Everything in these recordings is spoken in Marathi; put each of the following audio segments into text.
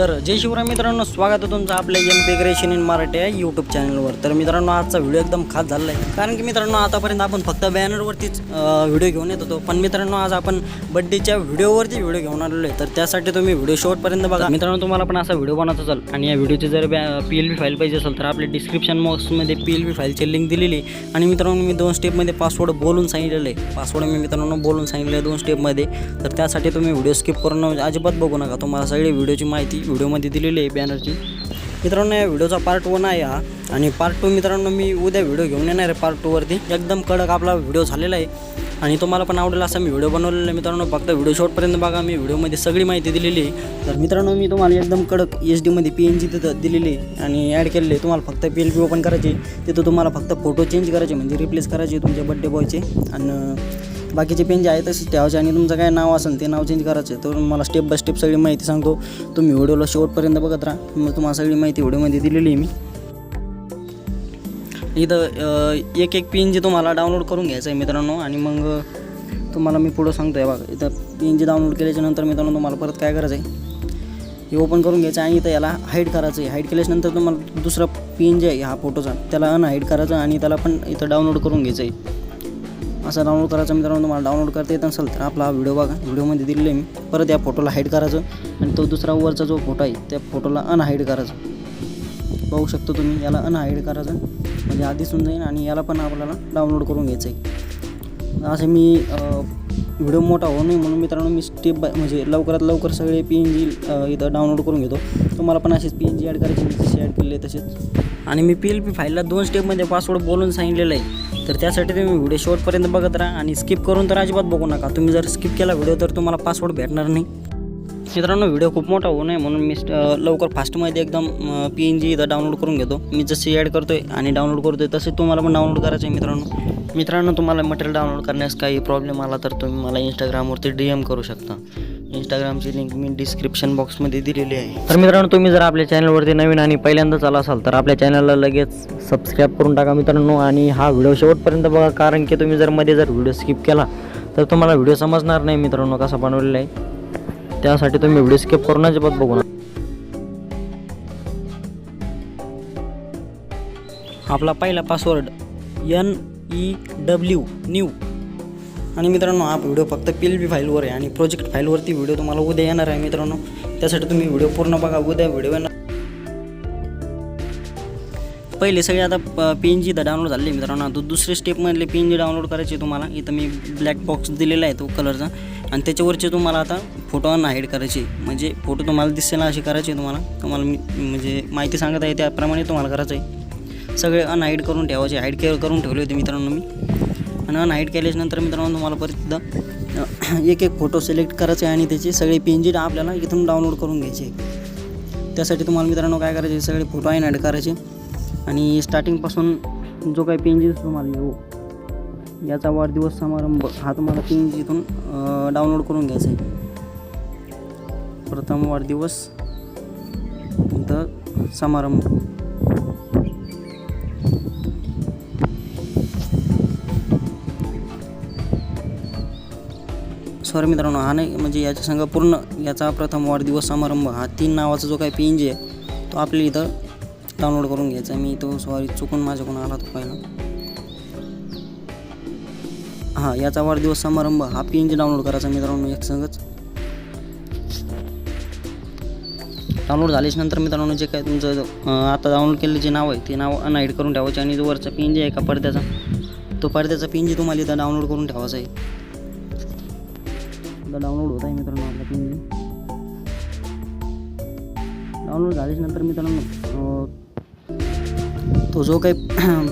तर जय शिवराय मित्रांनो स्वागत आहे तुमचं आपल्या M P creation in Marathi या यूट्यूब चॅनलवर तर मित्रांनो आजचा व्हिडिओ एकदम खास झालेला आहे कारण की मित्रांनो आतापर्यंत आपण फक्त बॅनरवरतीच व्हिडिओ घेऊन येत होतो. पण मित्रांनो आज आपण बड्डेच्या व्हिडिओवरती व्हिडिओ घेऊन आलेलो आहे. तर त्यासाठी तुम्ही व्हिडिओ शॉर्टपर्यंत बघा. मित्रांनो तुम्हाला पण असा व्हिडिओ बनवत असाल आणि या व्हिडिओची जर पी एल बी फाईल पाहिजे असेल तर आपल्या डिस्क्रिप्शन बॉक्समध्ये पी एल बी फाईलची लिंक दिलेली आहे. आणि मित्रांनो मी दोन स्टेपमध्ये पासवर्ड बोलून सांगितलेलं आहे. पासवर्ड मी मित्रांनो बोलून सांगितलं आहे दोन स्टेपमध्ये तर त्यासाठी तुम्ही व्हिडिओ स्किप करून अजिबात बघू नका. तुम्हाला सगळी व्हिडिओची माहिती व्हिडिओमध्ये दिलेली आहे बॅनरची मित्रांनो या व्हिडिओचा पार्ट वन आहे हा. आणि पार्ट टू मित्रांनो मी उद्या व्हिडिओ घेऊन येणार आहे पार्ट टूवरती एकदम कडक आपला व्हिडिओ झालेला आहे. आणि तुम्हाला पण आवडेल असा मी व्हिडिओ बनवलेला आहे मित्रांनो. फक्त व्हिडिओ शॉर्टपर्यंत बघा. मी व्हिडिओमध्ये सगळी माहिती दिलेली आहे. तर मित्रांनो मी तुम्हाला एकदम कडक एच डीमध्ये पी एन जी तिथं दिलेली आहे. आणि ॲड केलेली आहे. तुम्हाला फक्त पी एल पी ओपन करायची तिथं तुम्हाला फक्त फोटो चेंज करायचे म्हणजे रिप्लेस करायचे तुमच्या बड्डे बॉयचे आणि बाकीचे पेन जे आहे तसेच ठेवायचे आणि तुमचं काय नाव असेल ते नाव चेंज करायचं तर मला स्टेप बाय स्टेप सगळी माहिती सांगतो. तुम्ही व्हिडिओला शेवटपर्यंत बघत राहा. मग तुम्हाला सगळी माहिती व्हिडिओमध्ये दिलेली आहे मी. इथं एक एक पिन जे तुम्हाला डाउनलोड करून घ्यायचं आहे मित्रांनो. आणि मग तुम्हाला मी पुढं सांगतो आहे बघा. इथं पिन जे डाउनलोड केल्याच्यानंतर मित्रांनो तुम्हाला परत काय करायचं आहे? हे ओपन करून घ्यायचं आणि इथं याला हाईड करायचं आहे. हाईड केल्याच्यानंतर तुम्हाला दुसरा पिन जे आहे हा फोटोचा त्याला अनहाईड करायचं आणि त्याला पण इथं डाउनलोड करून घ्यायचं आहे. असं डाउनलोड करायचा मित्रांनो तुम्हाला डाउनलोड करता येत नसेल तर आपला व्हिडिओ बघा. व्हिडिओमध्ये दिलेला आहे मी. परत या फोटोला हाईड करायचं आणि तो दुसरा वरचा जो फोटो आहे त्या फोटोला अनहाईड करायचं. बघू शकतो तुम्ही याला अनहाईड करायचं. म्हणजे आधी दिसून जाईल आणि याला पण आपल्याला डाउनलोड करून घ्यायचं आहे असे मी व्हिडिओ मोठा होऊ नये म्हणून मित्रांनो मी स्टेप बाय म्हणजे लवकरात लवकर सगळे पी एन जी इथं डाउनलोड करून घेतो. तुम्हाला पण असेच पी एन जी ॲड करायची जसे ॲड केले तसेच आणि मी पी एल पी फाईलला दोन स्टेपमध्ये पासवर्ड बोलून सांगितलेलं आहे. तर त्यासाठी तुम्ही व्हिडिओ शेवटपर्यंत बघत राहा आणि स्किप करून तर अजिबात बघू नका. तुम्ही जर स्किप केला व्हिडिओ तर तुम्हाला पासवर्ड भेटणार नाही. मित्रांनो व्हिडिओ खूप मोठा होऊ नये म्हणून मी लवकर फास्टमध्ये एकदम पी एन जी इथं डाउनलोड करून घेतो. मी जसे ॲड करतो आहे आणि डाउनलोड करतो आहे तसे तुम्हाला पण डाउनलोड करायचं आहे मित्रांनो. मित्रांनो तुम्हाला मटेरियल डाउनलोड करण्यास काही प्रॉब्लेम आला तर तुम्ही मला इंस्टाग्रामवरती डी एम करू शकता. इंस्टाग्रामची लिंक मी डिस्क्रिप्शन बॉक्समध्ये दिलेली आहे. तर मित्रांनो तुम्ही जर आपल्या चॅनलवरती नवीन आणि पहिल्यांदाच आला असाल तर आपल्या चॅनलला लगेच सबस्क्राईब करून टाका मित्रांनो आणि हा व्हिडिओ शेवटपर्यंत बघा कारण की तुम्ही जर मध्ये जर व्हिडिओ स्किप केला तर तुम्हाला व्हिडिओ समजणार नाही मित्रांनो कसा बनवलेला आहे. त्यासाठी तुम्ही व्हिडिओ स्किप करून अजिबात बघू नका. आपला पहिला password N E W new आणि मित्रांनो हा व्हिडिओ फक्त पी एल बी फाईलवर आहे आणि प्रोजेक्ट फाईलवरती व्हिडिओ तुम्हाला उद्या येणार आहे मित्रांनो. त्यासाठी तुम्ही व्हिडिओ पूर्ण बघा उद्या व्हिडिओ येणार. पहिले सगळे आता पी एन जी इथं डाउनलोड झाले मित्रांनो. आता दुसरे स्टेपमधले पी एन जी डाउनलोड करायचे तुम्हाला. इथं मी ब्लॅक बॉक्स दिलेला आहे तो कलरचा आणि त्याच्यावरचे तुम्हाला आता फोटो अनहाईड करायचे. म्हणजे फोटो तुम्हाला दिसेल असे करायचे तुम्हाला. तुम्हाला मी म्हणजे माहिती सांगत आहे त्याप्रमाणे तुम्हाला करायचं आहे. सगळे अनहाईड करून ठेवायचे. हाईड केअर करून ठेवले होते मित्रांनो मी. आणि अनहाईड केल्याच्यानंतर मित्रांनो तुम्हाला परत एक एक फोटो सिलेक्ट करायचे आणि त्याचे सगळे पी एन जी आपल्याला इथून डाउनलोड करून घ्यायचे त्यासाठी तुम्हाला मित्रांनो काय करायचे सगळे फोटो अनहाईड करायचे. आणि स्टार्टिंगपासून जो काही पी एन जी तुम्हाला येऊ याचा वाढदिवस समारंभ हा तुम्हाला पी एन जी इथून डाउनलोड करून घ्यायचा आहे. प्रथम वाढदिवस नंतर समारंभ. सॉरी मित्रांनो हा नाही म्हणजे याच्या संघ पूर्ण याचा प्रथम वाढदिवस समारंभ हा तीन नावाचा जो काही पी एन जी आहे तो आपल्या इथं डाउनलोड करून घ्यायचा. मी तो सॉरी चुकून माझ्याकडून आला तो पहिला. हां याचा वाढदिवस समारंभ हा पी एन जी डाउनलोड करायचा मित्रांनो एक संघच डाउनलोड झाल्याच नंतर मित्रांनो जे काय तुमचं आता डाउनलोड केलेलं जे नाव आहे ते नाव अनहाईड करून ठेवायचे आणि जो वरचा पी एन जी आहे का पडद्याचा तो पडद्याचा पी एन जी तुम्हाला इथं डाउनलोड करून ठेवायचा आहे. आपला डाउनलोड होत आहे मित्रांनो आपला पी एन डाउनलोड झाल्याच्यानंतर नंतर मित्रांनो तो जो काही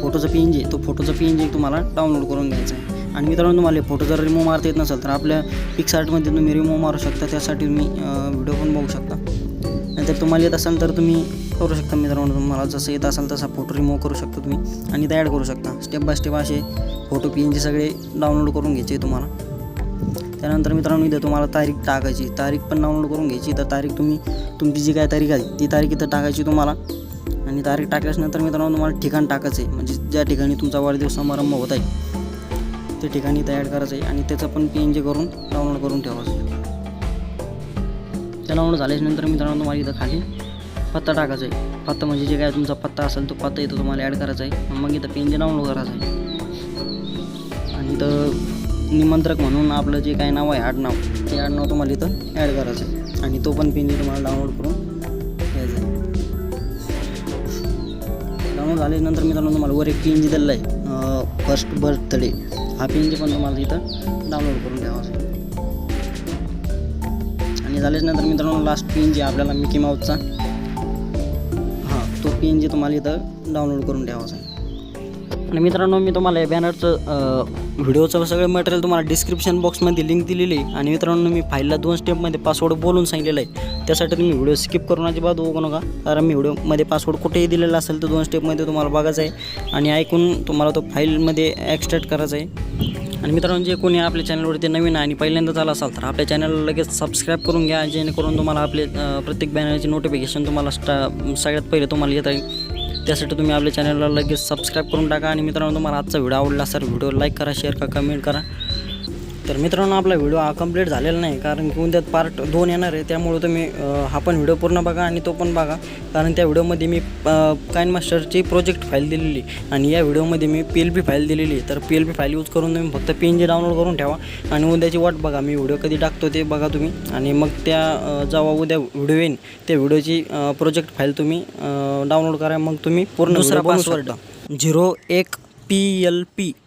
फोटोचा पी एन जी तो फोटोचा पी एन जी तुम्हाला डाउनलोड करून घ्यायचा आहे. आणि मित्रांनो तुम्हाला फोटो जर रिमूव्ह मारता येत नसेल तर आपल्या पिक्सार्टमध्ये तुम्ही रिमूव्ह मारू शकता त्यासाठी तुम्ही व्हिडिओ पण बघू शकता. नंतर तुम्हाला येत असाल तर तुम्ही करू शकता मित्रांनो. तुम्हाला जसं येत असाल तसा फोटो रिमूव्ह करू शकता तुम्ही आणि ते ॲड करू शकता. स्टेप बाय स्टेप असे फोटो पी एन जी सगळे डाउनलोड करून घ्यायचे तुम्हाला. त्यानंतर मित्रांनो इथं तुम्हाला तारीख टाकायची. तारीख पण डाउनलोड करून घ्यायची. तर तारीख तुम्ही तुमची जी काय तारीख आहे ती तारीख इथं टाकायची तुम्हाला. आणि तारीख टाकल्यानंतर मित्रांनो तुम्हाला ठिकाण टाकायचं आहे म्हणजे ज्या ठिकाणी तुमचा वाढदिवस समारंभ होत आहे त्या ठिकाणी इथं ॲड करायचं आहे आणि त्याचं पण पी एन जे करून डाउनलोड करून ठेवायचं. ते डाउनलोड झाल्याच्यानंतर मित्रांनो तुम्हाला इथं खाली पत्ता टाकायचा आहे पत्ता म्हणजे जे काय तुमचा पत्ता असेल तो पत्ता इथं तुम्हाला ॲड करायचा आहे मग इथं पी डाउनलोड करायचा आहे आणि इथं निमंत्रक म्हणून आपलं जे काय नाव आहे आडनाव ते आडनाव तुम्हाला इथं ॲड करायचं आहे. आणि तो पण पी जी तुम्हाला डाउनलोड करून घ्यायचा आहे. डाउनलोड झाल्यानंतर मित्रांनो तुम्हाला वर एक पी एन जी दिलेला आहे. फर्स्ट बर्थडे हा पी जी पण तुम्हाला इथं डाउनलोड करून घ्यावा आणि झाल्याच्यानंतर मित्रांनो लास्ट पी जी आपल्याला मिकी माऊसचा हां तो पी जी तुम्हाला इथं डाउनलोड करून ठेवा असेल आणि मित्रांनो मी तुम्हाला या बॅनरचं व्हिडिओचं सगळं मटेरियल तुम्हाला डिस्क्रिप्शन बॉक्समध्ये लिंक दिलेली आहे. आणि मित्रांनो मी फाईलला दोन स्टेपमध्ये पासवर्ड बोलून सांगितलेलं आहे. त्यासाठी तुम्ही व्हिडिओ स्किप करून अजिबात बघू नका. कारण मी व्हिडिओमध्ये पासवर्ड कुठेही दिलेला असेल तर दोन स्टेपमध्ये तुम्हाला बघायचं आहे. आणि ऐकून तुम्हाला तो फाईलमध्ये ॲक्स्ट्रॅक्ट करायचा आहे. आणि मित्रांनो जे कोणी आपल्या चॅनलवरती नवीन आणि पहिल्यांदा झाला असाल तर आपल्या चॅनलला लगेच सबस्क्राईब करून घ्या. जेणेकरून तुम्हाला आपले प्रत्येक बॅनरची नोटिफिकेशन तुम्हाला स्टा सगळ्यात पहिले तुम्हाला येत आहे त्यासाठी तुम्ही आपल्या चॅनलला लगेच सबस्क्राईब करून टाका. आणि मित्रांनो तुम्हाला आजचा व्हिडिओ आवडला असेल व्हिडिओ लाईक करा शेअर करा कमेंट करा. तर मित्रांनो आपला व्हिडिओ हा कंप्लीट झालेला नाही कारण की उद्यात पार्ट दोन येणार आहे. त्यामुळे तुम्ही हा पण व्हिडिओ पूर्ण बघा आणि तो पण बघा. कारण त्या व्हिडिओमध्ये मी काइन मास्टरची प्रोजेक्ट फाईल दिलेली आणि या व्हिडिओमध्ये मी पी एल पी फाईल दिलेली तर P L P file use करून तुम्ही फक्त पी एन जी डाउनलोड करून ठेवा आणि उद्याची वाट बघा. मी व्हिडिओ कधी टाकतो ते बघा तुम्ही. आणि मग त्या जेव्हा उद्या व्हिडिओ येईन त्या व्हिडिओची प्रोजेक्ट फाईल तुम्ही डाउनलोड करा. मग तुम्ही पूर्ण दुसरा पासवर्ड झिरो एक पी एल पी